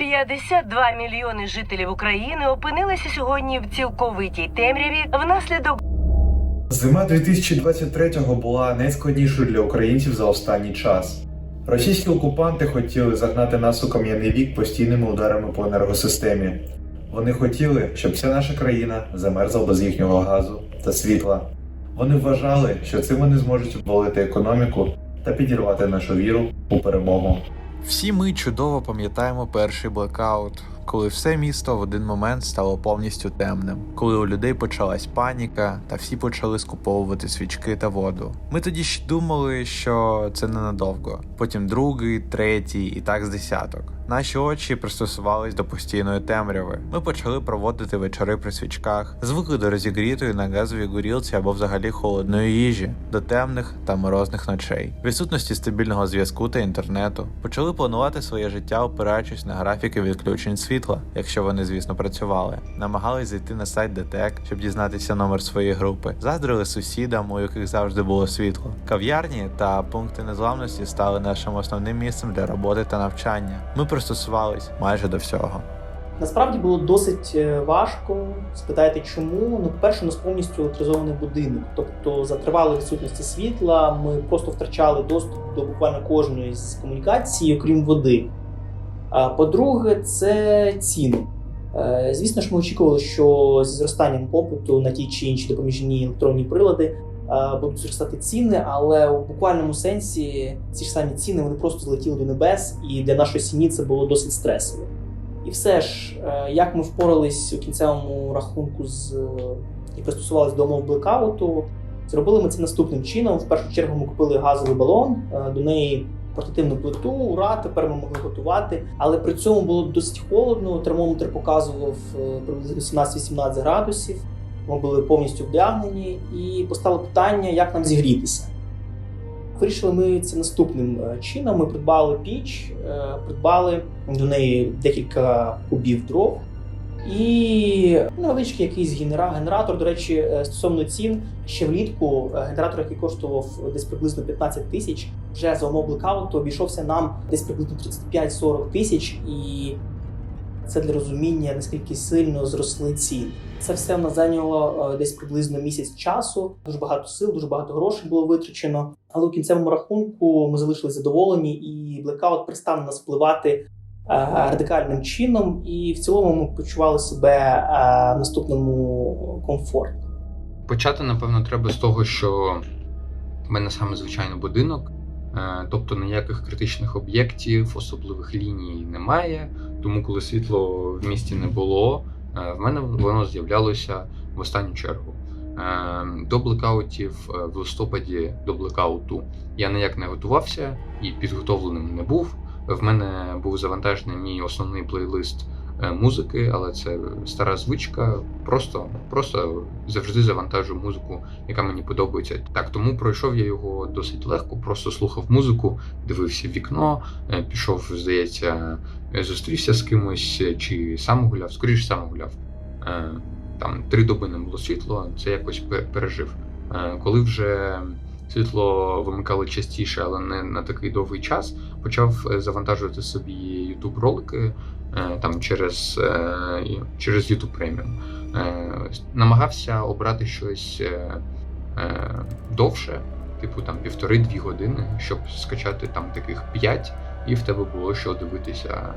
52 мільйони жителів України опинилися сьогодні в цілковитій темряві внаслідок Зима 2023-го була найскладнішою для українців за останній час. Російські окупанти хотіли загнати нас у кам'яний вік постійними ударами по енергосистемі. Вони хотіли, щоб вся наша країна замерзла без їхнього газу та світла. Вони вважали, що цим вони зможуть обвалити економіку та підірвати нашу віру у перемогу. Всі ми чудово пам'ятаємо перший блекаут, коли все місто в один момент стало повністю темним, коли у людей почалась паніка, та всі почали скуповувати свічки та воду. Ми тоді ще думали, що це ненадовго. Потім другий, третій і так з десяток. Наші очі пристосувались до постійної темряви. Ми почали проводити вечори при свічках, звикли до розігрітої на газовій горілці або взагалі холодної їжі, до темних та морозних ночей, відсутності стабільного зв'язку та інтернету. Почали планувати своє життя, опираючись на графіки відключень світла, якщо вони, звісно, працювали. Намагались зайти на сайт ДТЕК, щоб дізнатися номер своєї групи. Заздрили сусідам, у яких завжди було світло. Кав'ярні та пункти незламності стали нашим основним місцем для роботи та навчання. Ми пристосувались майже до всього. Насправді було досить е, важко. Спитаєте, чому? Ну, по-перше, у нас повністю електризований будинок. Тобто, за тривалої відсутності світла ми просто втрачали доступ до буквально кожної з комунікацій, окрім води. А по-друге, це ціни. Е, Звісно ж, ми очікували, що зі зростанням попиту на ті чи інші допоміжні електронні прилади будуть зростати ціни, але у буквальному сенсі ці ж самі ціни вони просто злетіли до небес, і для нашої сім'ї це було досить стресово. І все ж, е, як ми впорались у кінцевому рахунку з е, і пристосувалися до умов блекауту, зробили ми це наступним чином. В першу чергу ми купили газовий балон, е, до неї портативну плиту, ура, тепер ми могли готувати. Але при цьому було досить холодно. Термометр показував е, приблизно 17-18 градусів. Ми були повністю вдягнені, і постало питання, як нам зігрітися. Вирішили ми це наступним е, чином. Ми придбали піч, е, придбали до неї декілька кубів дров і невеличкий якийсь генератор. До речі, е, стосовно цін, ще влітку генератор, який коштував десь приблизно 15 тисяч, вже за умов блекауту обійшовся нам десь приблизно 35-40 тисяч, і це для розуміння, наскільки сильно зросли ціни. Це все в нас зайняло е, десь приблизно місяць часу. Дуже багато сил, дуже багато грошей було витрачено. Але у кінцевому рахунку ми залишилися задоволені, і блекаут перестав нас впливати е, радикальним чином. І в цілому ми почували себе е, в наступному комфортно. Почати, напевно, треба з того, що в мене саме звичайний будинок, тобто ніяких критичних об'єктів, особливих ліній немає. Тому, коли світло в місті не було, е, в мене воно з'являлося в останню чергу. Е, До блекаутів е, в листопаді до блекауту я ніяк не готувався і підготовленим не був. В мене був завантажений мій основний плейлист е, музики, але це стара звичка. Просто, просто завжди завантажу музику, яка мені подобається. Так, тому пройшов я його досить легко, просто слухав музику, дивився в вікно, е, пішов, здається, е, зустрівся з кимось е, чи сам гуляв, скоріше сам гуляв. Е, Там три доби не було світло, це якось пережив. Е, Коли вже світло вимикали частіше, але не на такий довгий час, почав е, завантажувати собі YouTube ролики е, там через, е, через YouTube Premium. Намагався обрати щось довше, типу там півтори-дві години, щоб скачати там таких п'ять, і в тебе було що дивитися.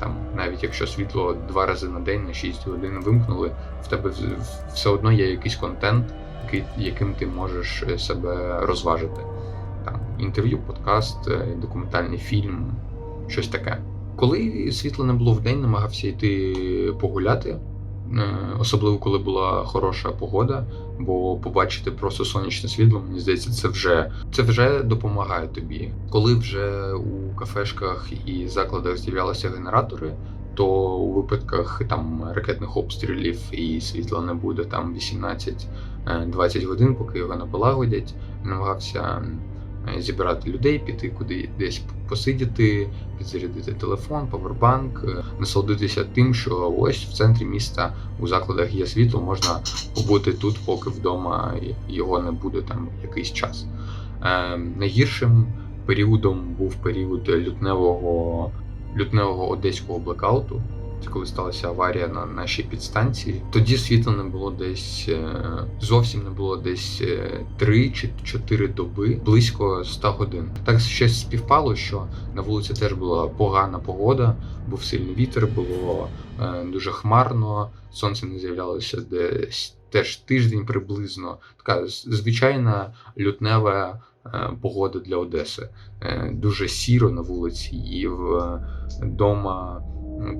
Там, навіть якщо світло два рази на день на 6 годин вимкнули, в тебе все одно є якийсь контент, яким ти можеш е, себе розважити. Там інтерв'ю, подкаст, е, документальний фільм, щось таке. Коли світла не було в день, намагався йти погуляти, е, особливо коли була хороша погода, бо побачити просто сонячне світло, мені здається, це вже це вже допомагає тобі. Коли вже у кафешках і закладах з'являлися генератори, то у випадках там ракетних обстрілів і світла не буде там 18-20 годин, поки його не полагодять, намагався е, зібрати людей, піти куди десь посидіти, підзарядити телефон, павербанк, е, насолодитися тим, що ось в центрі міста у закладах є світло, можна побути тут, поки вдома його не буде там якийсь час. Е, найгіршим періодом був період лютневого лютневого одеського блекауту. Це коли сталася аварія на нашій підстанції. Тоді світла не було десь е, зовсім не було десь 3 чи 4 доби, близько 100 годин. Так ще співпало, що на вулиці теж була погана погода, був сильний вітер, було е, дуже хмарно, сонце не з'являлося десь теж тиждень приблизно. Така звичайна лютнева е, погода для Одеси. Е, Дуже сіро на вулиці, і вдома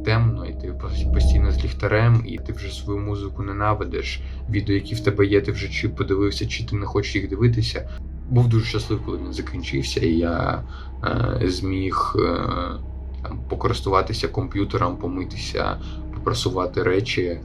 темно, і ти постійно з ліхтарем, і ти вже свою музику ненавидиш. Відео, які в тебе є, ти вже чи подивився, чи ти не хочеш їх дивитися. Був дуже щасливий, коли він закінчився, і я е, зміг е, покористуватися комп'ютером, помитися, попрасувати речі.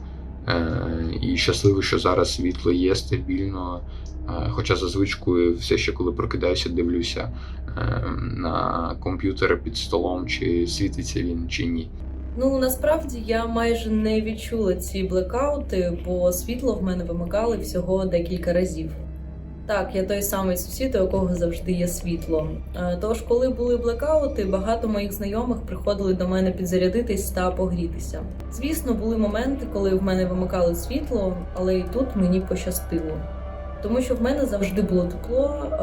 Е, і щасливий, що зараз світло є стабільно. Е, Хоча за звичкою все ще коли прокидаюся, дивлюся е, на комп'ютер під столом, чи світиться він чи ні. Ну насправді я майже не відчула ці блекаути, бо світло в мене вимикали всього декілька разів. Так, я той самий сусід, у якого завжди є світло. Е, Тож, коли були блекаути, багато моїх знайомих приходили до мене підзарядитись та погрітися. Звісно, були моменти, коли в мене вимикали світло, але і тут мені пощастило. Тому що в мене завжди було тепло, е,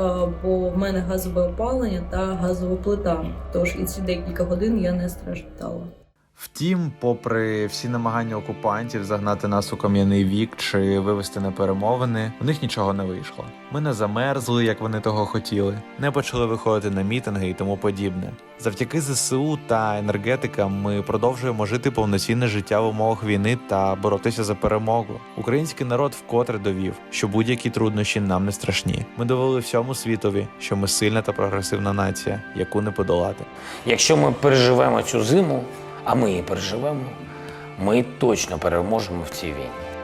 бо в мене газове опалення та газова плита. Тож і ці декілька годин я не страждала. Втім, попри всі намагання окупантів загнати нас у кам'яний вік чи вивести на перемовини, у них нічого не вийшло. Ми не замерзли, як вони того хотіли, не почали виходити на мітинги і тому подібне. Завдяки ЗСУ та енергетикам ми продовжуємо жити повноцінне життя в умовах війни та боротися за перемогу. Український народ вкотре довів, що будь-які труднощі нам не страшні. Ми довели всьому світові, що ми сильна та прогресивна нація, яку не подолати. Якщо ми переживемо цю зиму, а ми її переживемо, ми точно переможемо в цій війні.